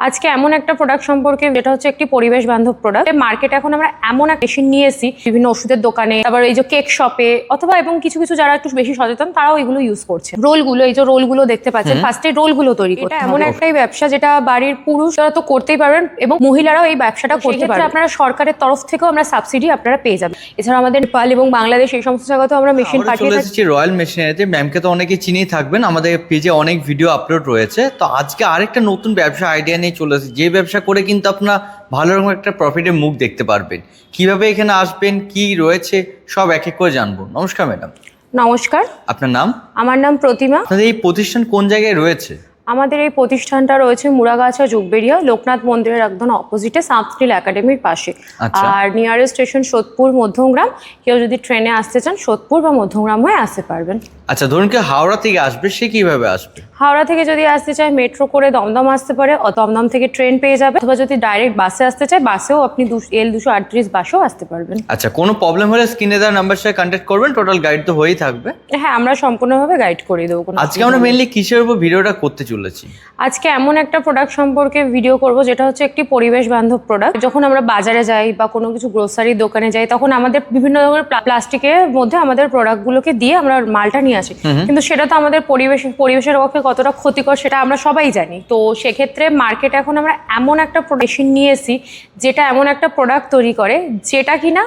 আজকে এমন একটা প্রোডাক্ট সম্পর্কে যেটা হচ্ছে একটি পরিবেশ বান্ধব প্রোডাক্ট মার্কেটে এখন আমরা এমন এক মেশিন নিয়ে এসেছি বিভিন্ন ওষুধের দোকানে তারপর এই যে কেক শপে অথবা এবং কিছু কিছু যারা একটু বেশি সচেতন তারাও এগুলো ইউজ করছে। রোলগুলো এই যে রোলগুলো দেখতে পাচ্ছেন ফার্স্টে রোলগুলো তৈরি করতে এটা এমন একটাই ব্যবসা যেটা বাড়ির পুরুষরা তো করতেই পারবেন এবং মহিলারাও এই ব্যবসাটা করতে পারবেন। আপনারা সরকারের তরফ থেকেও আমরা সাবসিডি আপনারা পেয়ে যাবেন। এছাড়া আমাদের নেপাল এবং বাংলাদেশ এই সমস্ত জায়গাতেও আমরা মেশিন পাঠিয়ে থাকি। এসেছি রয়্যাল মেশিনারিতে ম্যামকে তো অনেকে চিনেই থাকবেন আমাদের পেজে অনেক ভিডিও আপলোড রয়েছে। তো আজকে আরেকটা নতুন ব্যবসা আইডিয়া নিয়ে চলে এসেছি যে ব্যবসা করে কিন্তু আপনার ভালো রকম একটা প্রফিটের মুখ দেখতে পারবেন। কীভাবে এখানে আসবেন কি রয়েছে সব এক এক করে জানব। নমস্কার ম্যাডাম। নমস্কার। আপনার নাম? আমার নাম প্রতিমা। আপনাদের এই প্রতিষ্ঠান কোন জায়গায় রয়েছে? আমাদের এই প্রতিষ্ঠানটা রয়েছে মুড়াগাছা যুগবেরিয়া লোকনাথ মন্দিরের একদম অপোজিটে সাবস্কিল একাডেমির পাশে। আচ্ছা। আর নিয়ারেস্ট স্টেশন সোদপুর মধ্যমগ্রাম। কেউ যদি ট্রেনে আসতে চান সোদপুর বা মধ্যমগ্রাম হয়ে আসতে পারবেন। আচ্ছা ধরুন কি হাওড়া থেকে আসবে সে কীভাবে আসবে? হাওড়া থেকে যদি আসতে চায় মেট্রো করে দমদম আসতে পারে দমদম থেকে ট্রেন পেয়ে যাবে অথবা যদি ডাইরেক্ট বাসে আসতে চায় বাসেও আপনি এল দুশো আটত্রিশ বাসেও আসতে পারবেন। আচ্ছা কোনো প্রবলেম হলে স্ক্রিনে দেওয়ার নাম্বার সাথে কন্ট্যাক্ট করবেন টোটাল গাইড তো হয়েই থাকবে। হ্যাঁ আমরা সম্পূর্ণভাবে গাইড করে দেবো কোনো আজকে আমরা মেনলি কিসের উপর ভিডিওটা করতে চলেছি? আজকে এমন একটা প্রোডাক্ট সম্পর্কে ভিডিও করব যেটা হচ্ছে একটি পরিবেশ বান্ধব প্রোডাক্ট যখন আমরা বাজারে যাই বা কোনো কিছু গ্রোসারির দোকানে যাই তখন আমাদের বিভিন্ন ধরনের প্লাস্টিকের মধ্যে আমাদের প্রোডাক্টগুলোকে দিয়ে আমরা মালটা নিয়ে আসি। কিন্তু সেটা তো আমাদের পরিবেশ পরিবেশের পক্ষে কতটা ক্ষতিকর সেটা আমরা সবাই জানি। তো সেক্ষেত্রে মার্কেটে এখন আমরা এমন একটা মেশিন নিয়ে এসেছি, যেটা এমন একটা প্রোডাক্ট তৈরি করে, যেটা কিনা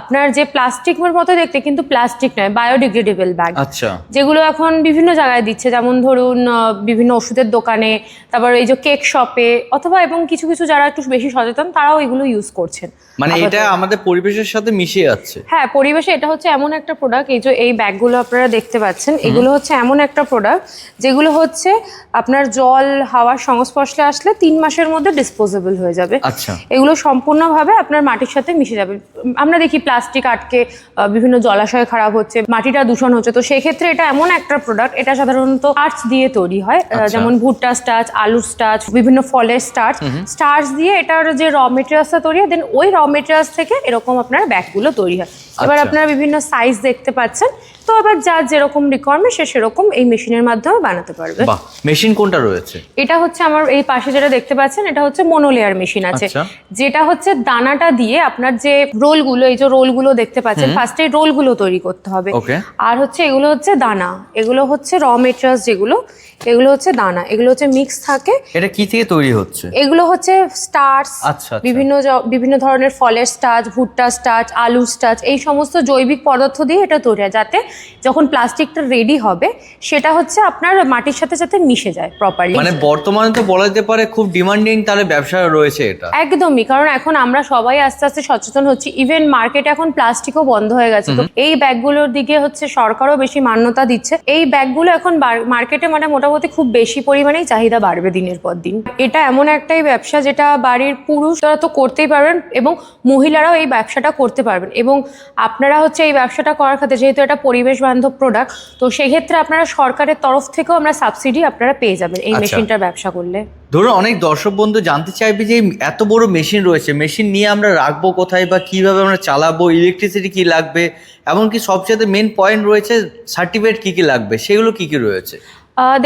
আপনার যে প্লাস্টিকের মতো দেখতে কিন্তু প্লাস্টিক নয় বায়োডিগ্রেডেবল ব্যাগ আচ্ছা। যেগুলো এখন বিভিন্ন জায়গায় দিচ্ছে যেমন ধরুন বিভিন্ন ওষুধের দোকানে তারপর এই যে কেক শপে অথবা এবং কিছু কিছু যারা একটু বেশি সচেতন তারাও এগুলো ইউজ করছেন। মানে এটা আমাদের পরিবেশের সাথে মিশে যাচ্ছে। হ্যাঁ পরিবেশে এটা হচ্ছে এমন একটা প্রোডাক্ট এই যে এই ব্যাগগুলো আপনারা দেখতে পাচ্ছেন এগুলো হচ্ছে এমন একটা প্রোডাক্ট যেগুলো হচ্ছে আপনার জল হাওয়ার সংস্পর্শে আসলে তিন মাসের মধ্যে ডিসপোজেবল হয়ে যাবে। আচ্ছা। এগুলো সম্পূর্ণভাবে আপনার মাটির সাথে মিশে যাবে। আমরা দেখি প্লাস্টিক আটকে বিভিন্ন জলাশয় খারাপ হচ্ছে মাটিটা দূষণ হচ্ছে। তো সেক্ষেত্রে এটা এমন একটা প্রোডাক্ট এটা সাধারণত স্টার্চ দিয়ে তৈরি হয় আচ্ছা। যেমন ভুট্টা স্টার্চ আলুর স্টার্চ বিভিন্ন ফলের স্টার্চ স্টার্চ দিয়ে এটার যে র মেটেরিয়ালসটা তৈরি হয় দেন ওই র মেটেরিয়ালস থেকে এরকম আপনার ব্যাগগুলো তৈরি হয়। এবার আচ্ছা। আপনারা বিভিন্ন সাইজ দেখতে পাচ্ছেন তো আবার যার যেরকম রিকোয়ারমেন্ট সে সেরকম এই মেশিনের মাধ্যমে বানাতে পারবে। মেশিন কোনটা রয়েছে? এটা হচ্ছে আমার এই পাশে যেটা দেখতে পাচ্ছেন এটা হচ্ছে মনোলেয়ার মেশিন আছে। আচ্ছা। যেটা হচ্ছে দানাটা দিয়ে আপনার যে রোলগুলো এই যে রোলগুলো দেখতে পাচ্ছেন ফার্স্টে রোলগুলো তৈরি করতে হবে। আর হচ্ছে এগুলো হচ্ছে দানা এগুলো হচ্ছে র মেটেরিয়ালস যেগুলো এগুলো হচ্ছে দানা এগুলো হচ্ছে মিক্স থাকে। এটা কি থেকে তৈরি হচ্ছে? এগুলো হচ্ছে স্টার্চ আচ্ছা, আচ্ছা। বিভিন্ন বিভিন্ন ধরনের ফলের স্টার্চ ভুট্টা স্টার্চ আলুর স্টার্চ এই সমস্ত জৈবিক পদার্থ দিয়ে এটা তৈরি হয় যাতে যখন প্লাস্টিকটা রেডি হবে সেটা হচ্ছে আপনার মাটির সাথে সাথে মিশে যায় প্রপারলি মানে বর্তমানে তো বলা যেতে পারে খুব ডিমান্ডিং তাহলে ব্যবসা রয়েছে এটা। একদমই কারণ এখন আমরা সবাই আস্তে আস্তে সচেতন হচ্ছি ইভেন মার্কেটে এখন প্লাস্টিকও বন্ধ হয়ে গেছে। তো এই ব্যাগগুলোর দিকে হচ্ছে সরকারও বেশি মান্যতা দিচ্ছে। এই ব্যাগগুলো এখন মার্কেটে মানে মোটামুটি খুব বেশি পরিমাণেই চাহিদা বাড়বে দিনের পর দিন। এটা এমন একটাই ব্যবসা যেটা বাড়ির পুরুষরা তো করতেই পারবেন এবং মহিলারাও এই ব্যবসাটা করতে পারবেন। এবং আপনারা হচ্ছে এই ব্যবসাটা করার ক্ষেত্রে যেহেতু এটা পরিবেশ বান্ধব প্রোডাক্ট তো সেক্ষেত্রে আপনারা সরকারের তরফ থেকেও আমরা সাবসিডি আপনারা পেয়ে যাবেন এই আচ্ছা। মেশিনটার ব্যবসা করলে। ধরুন অনেক দর্শক বন্ধু জানতে চাইবে যে এত বড় মেশিন রয়েছে। মেশিন নিয়ে আমরা রাখব কোথায় বা কীভাবে আমরা চালাবো ইলেকট্রিসিটি কি লাগবে, এমনকি সবচেয়ে মেন পয়েন্ট রয়েছে সার্টিফিকেট কি কি লাগবে, সেগুলো কি কি রয়েছে?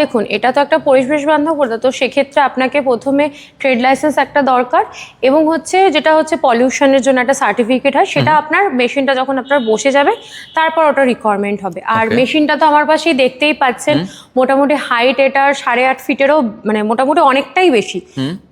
দেখুন এটা তো একটা পরিবেশ বান্ধব প্রোডাক্ট তো সেক্ষেত্রে আপনাকে প্রথমে ট্রেড লাইসেন্স একটা দরকার এবং হচ্ছে যেটা হচ্ছে পলিউশনের জন্য একটা সার্টিফিকেট হয় সেটা আপনার মেশিনটা যখন আপনার বসে যাবে তারপর ওটা রিকোয়ারমেন্ট হবে। আর মেশিনটা তো আমার পাশেই দেখতেই পাচ্ছেন মোটামুটি হাইট এটার সাড়ে আট ফিটেরও মানে মোটামুটি অনেকটাই বেশি।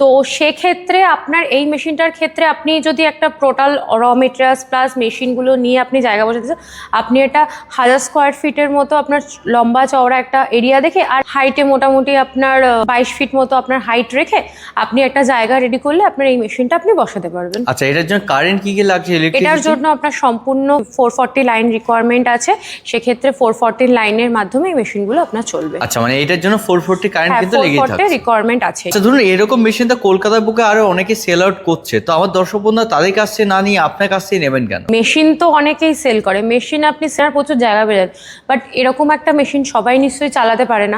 তো সেক্ষেত্রে আপনার এই মেশিনটার ক্ষেত্রে আপনি যদি একটা টোটাল র মেটেরিয়ালস প্লাস মেশিনগুলো নিয়ে আপনি জায়গা বসাতে আপনি এটা হাজার স্কোয়ার ফিটের মতো আপনার লম্বা চওড়া একটা এরিয়া দেখে আর হাইটে মোটামুটি আপনার বাইশ ফিট মতো আপনার হাইট রেখে আপনি একটা জায়গা রেডি করলে আপনার এই মেশিনটা আপনি বসাতে পারবেন। আচ্ছা এটার জন্য কারেন্ট কি কি লাগছে? এটার জন্য আপনার সম্পূর্ণ ফোর ফর্টি লাইন রিকোয়ারমেন্ট আছে। সেক্ষেত্রে ফোর ফর্টি লাইনের মাধ্যমে এই মেশিনগুলো আপনার চলবে। আচ্ছা মানে এটার জন্য ফোর ফোরটি কারেন্ট কিন্তু লেগেই ফর্টি রিকোয়ারমেন্ট আছে। আচ্ছা ধরুন এরকম মেশিন তো কলকাতার বুকে আরও অনেকে সেল আউট করছে। তো আমার দর্শক বন্ধুরা তাদের কাছ থেকে না নিয়ে আপনার কাছ থেকে নেবেন কেন? মেশিন তো অনেকেই সেল করে। মেশিন আপনি সেলার প্রচুর জায়গা বেরোন বাট এরকম একটা মেশিন সবাই নিশ্চয়ই চালাতে পারে না।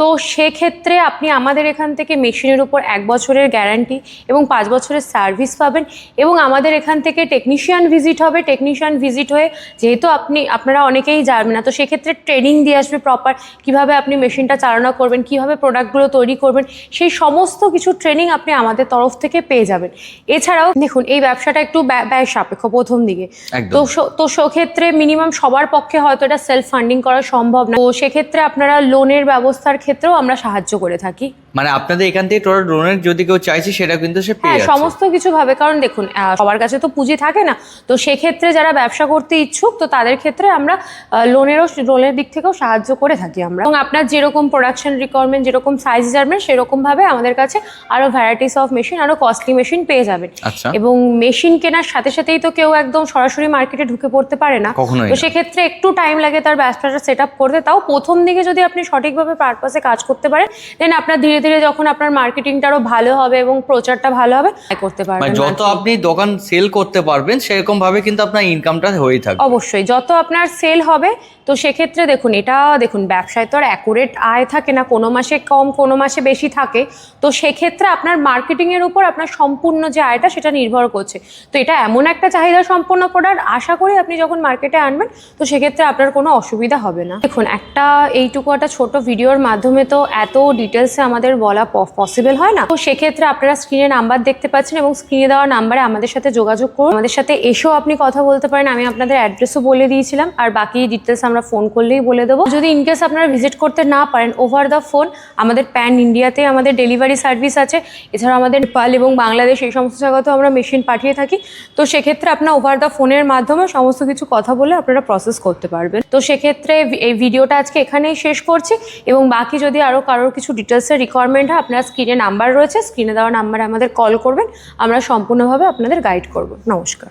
তো সেক্ষেত্রে আপনি আমাদের এখান থেকে মেশিনের উপর এক বছরের গ্যারান্টি এবং পাঁচ বছরের সার্ভিস পাবেন এবং আমাদের এখান থেকে টেকনিশিয়ান ভিজিট হবে। টেকনিশিয়ান ভিজিট হয়ে যেহেতু আপনি আপনারা অনেকেই জানবেন না তো সেক্ষেত্রে ট্রেনিং দিয়ে আসবে প্রপার কীভাবে আপনি মেশিনটা চালনা করবেন কীভাবে প্রোডাক্টগুলো তৈরি করবেন সেই সমস্ত কিছু ট্রেনিং আপনি আমাদের তরফ থেকে পেয়ে যাবেন। এছাড়াও দেখুন এই ব্যবসাটা একটু ব্যয় ব্যয় সাপেক্ষ প্রথম দিকে। তো সো- তো সেক্ষেত্রে মিনিমাম সবার পক্ষে হয়তো এটা সেলফ ফান্ডিং করা সম্ভব না। তো সেক্ষেত্রে আপনারা লোনের ব্যবস্থার ক্ষেত্রেও আমরা সাহায্য করে থাকি। মানে আপনাদের এখান থেকে টোটাল ড্রোনের যদি কেউ চাইছে সেটা কিন্তু সে পেয়ে হ্যাঁ সমস্ত কিছু ভাবে। কারণ দেখুন সবার কাছে তো পুঁজি থাকে না। তো সেক্ষেত্রে যারা ব্যবসা করতে ইচ্ছুক তো তাদের ক্ষেত্রে আমরা লোনেরও লোনের দিক থেকেও সাহায্য করে থাকি আমরা। এবং আপনার যেরকম প্রোডাকশন রিকোয়ারমেন্ট যেরকম সাইজ যাবেন সেরকম ভাবে আমাদের কাছে আরও ভ্যারাইটিস অফ মেশিন আরও কস্টলি মেশিন পেয়ে যাবেন আচ্ছা। এবং মেশিন কেনার সাথে সাথেই তো কেউ একদম সরাসরি মার্কেটে ঢুকে পড়তে পারে না। তো। সেক্ষেত্রে একটু টাইম লাগে তার ব্যবসাটা সেট আপ করতে। তাও প্রথম দিকে যদি আপনি সঠিকভাবে পারপাসে কাজ করতে পারেন দেন আপনার ধীরে ধীরে যখন আপনার মার্কেটিংটা আরও ভালো হবে এবং প্রচারটা ভালো হবে করতে মানে পারবেন যত আপনি দোকান সেল করতে পারবেন সেরকম ভাবে কিন্তু আপনার ইনকামটা হয়ে থাকবে। অবশ্যই যত আপনার সেল হবে তো সেক্ষেত্রে দেখুন এটা দেখুন ব্যবসায় তো আর অ্যাকুরেট আয় থাকে না কোনো মাসে কম কোনো মাসে বেশি থাকে তো সেক্ষেত্রে আপনার মার্কেটিংয়ের উপর আপনার সম্পূর্ণ যে আয়টা সেটা নির্ভর করছে। তো এটা এমন একটা চাহিদা সম্পন্ন প্রোডাক্ট আশা করি আপনি যখন মার্কেটে আনবেন তো সেক্ষেত্রে আপনার কোনো অসুবিধা হবে না। দেখুন একটা এইটুকু একটা ছোট ভিডিওর মাধ্যমে তো এত ডিটেলসে আমাদের বলা পসিবল হয় না। তো সেক্ষেত্রে আপনারা স্ক্রিনে নাম্বার দেখতে পাচ্ছেন এবং স্ক্রিনে দেওয়া নাম্বারে আমাদের সাথে যোগাযোগ করুন। আমাদের সাথে এসেও আপনি কথা বলতে পারেন। আমি আপনাদের অ্যাড্রেসও বলে দিয়েছিলাম। আর বাকি ডিটেলস আমরা ফোন করলেই বলে দেবো। যদি ইনকেস আপনারা ভিজিট করতে না পারেন ওভার দ্য ফোন আমাদের প্যান ইন্ডিয়াতে আমাদের ডেলিভারি সার্ভিস আছে। এছাড়া আমাদের নেপাল এবং বাংলাদেশ এই সমস্ত জায়গাতেও আমরা মেশিন পাঠিয়ে থাকি। তো সেক্ষেত্রে আপনার ওভার দ্য ফোনের মাধ্যমে সমস্ত কিছু কথা বলে আপনারা প্রসেস করতে পারবেন। তো সেক্ষেত্রে এই ভিডিওটা আজকে এখানেই শেষ করছি। এবং বাকি যদি আরও কারোর কিছু ডিটেলসের রিকোয়ারমেন্ট হয়, আপনার স্ক্রিনে নাম্বার রয়েছে স্ক্রিনে দেওয়া নাম্বারে আমাদের কল করবেন, আমরা সম্পূর্ণভাবে আপনাদের গাইড করব। নমস্কার।